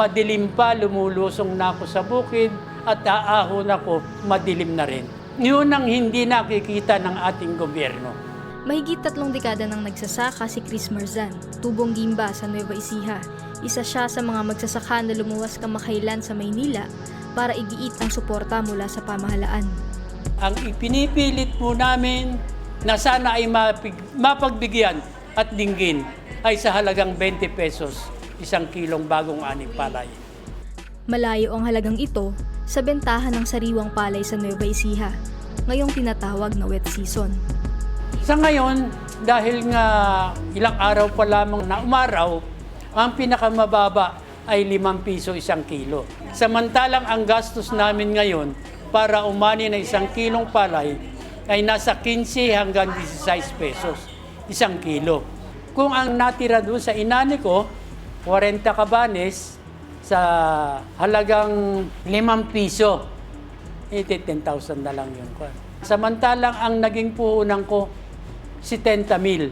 Madilim pa, lumulusong na ako sa bukid at aahon ako, madilim na rin. Yun ang hindi nakikita ng ating gobyerno. Mahigit tatlong dekada nang nagsasaka si Chris Marzan, tubong gimba sa Nueva Ecija. Isa siya sa mga magsasaka na lumuwas kamakailan sa Maynila para igiit ang suporta mula sa pamahalaan. Ang ipinipilit po namin na sana ay mapig- mapagbigyan at dinggin ay sa halagang 20 pesos isang kilong bagong aning palay. Malayo ang halagang ito sa bentahan ng sariwang palay sa Nueva Ecija, ngayong tinatawag na wet season. Sa ngayon, dahil nga ilang araw pa lamang na umaraw, ang pinakamababa ay 5 piso isang kilo. Samantalang ang gastos namin ngayon para umani na isang kilong palay ay nasa 15 hanggang 16 pesos isang kilo. Kung ang natira doon sa inani ko, 40 kabanes sa halagang 5 piso, eh, 10,000 na lang yun. Samantalang ang naging puhunan ko, 70 mil.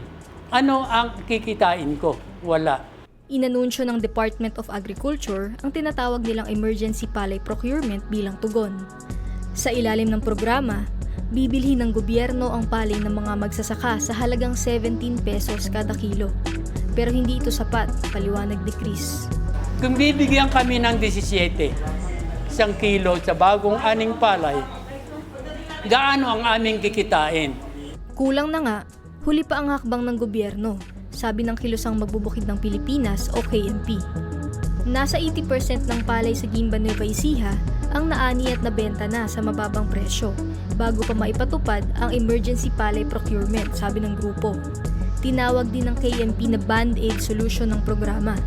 Ano ang kikitain ko? Wala. Inanunsyo ng Department of Agriculture ang tinatawag nilang Emergency Palay Procurement bilang tugon. Sa ilalim ng programa, bibilhin ng gobyerno ang palay ng mga magsasaka sa halagang 17 pesos kada kilo. Pero hindi ito sapat, paliwanag ni Chris. Kung bibigyan kami ng 17, isang kilo sa bagong aning palay, gaano ang aming kikitain? Kulang na nga, huli pa ang hakbang ng gobyerno, sabi ng kilusang magbubukid ng Pilipinas o KNP. Nasa 80% ng palay sa Gimba Nueva Ecija ang naani at nabenta na sa mababang presyo bago pa maipatupad ang emergency palay procurement, sabi ng grupo. Tinawag din ng KNP na band-aid solution ng programa.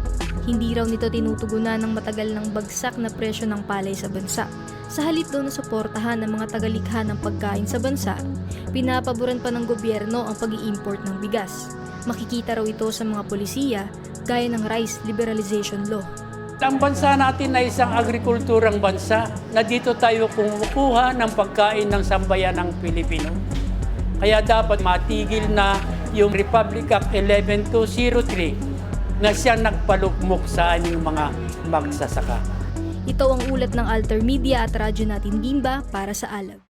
Hindi raw nito tinutugunan ng matagal ng bagsak na presyo ng palay sa bansa. Sa halip daw na suportahan ng mga tagalikha ng pagkain sa bansa, pinapaboran pa ng gobyerno ang pag import ng bigas. Makikita raw ito sa mga polisiya gaya ng rice liberalization law. Ang bansa natin ay isang agrikulturang bansa na dito tayo kumukuha ng pagkain ng sambayan ng Pilipino. Kaya dapat matigil na yung Republic Act 11203 na siyang nagpalugmok sa aming mga magsasaka. Ito ang ulat ng Alter Media at Radyo Natin Gimba para sa Alag.